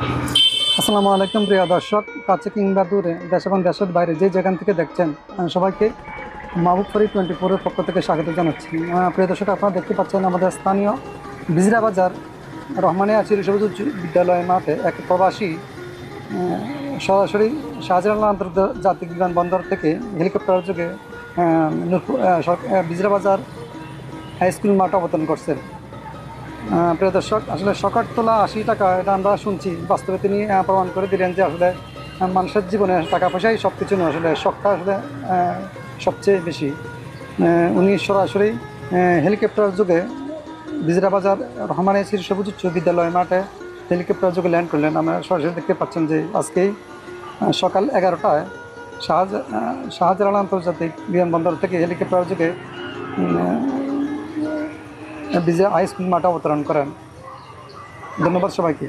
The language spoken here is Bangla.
আসসালামু আলাইকুম প্রিয় দর্শক, কাছে কিংবা দূরে, দেশ এবং দেশের বাইরে যে যেখান থেকে দেখছেন সবাইকে মাহবুব ফরি টোয়েন্টি ফোরের পক্ষ থেকে স্বাগত জানাচ্ছি। প্রিয় দর্শক, আপনারা দেখতে পাচ্ছেন আমাদের স্থানীয় বিজরা বাজার রহমানিয়া চিরসবুজ উচ্চ বিদ্যালয় মাঠে এক প্রবাসী সরাসরি শাহজালাল আন্তর্জাতিক বিমানবন্দর থেকে হেলিকপ্টার যোগে বিজরা বাজার হাই স্কুল মাঠে অবতরণ করছেন। প্রিয় দর্শক, আসলে শকার তোলা আশি টাকা, এটা আমরা শুনছি। বাস্তবে তিনি প্রমাণ করে দিলেন যে আসলে মানুষের জীবনে টাকা পয়সাই সব কিছু নয়। আসলে শখটা আসলে সবচেয়ে বেশি। উনি সরাসরি হেলিকপ্টার যুগে বিজরা বাজার রহমানের শ্রী সবুজ উচ্চ বিদ্যালয় মাঠে হেলিকপ্টার যুগে ল্যান্ড করলেন। আমরা সরাসরি দেখতে পাচ্ছেন যে আজকেই সকাল এগারোটায় শাহজা শাহজালাল আন্তর্জাতিক বিমানবন্দর থেকে হেলিকপ্টার যুগে বিজে আইস মাটা অবতরণ করেন। ধন্যবাদ সবাইকে।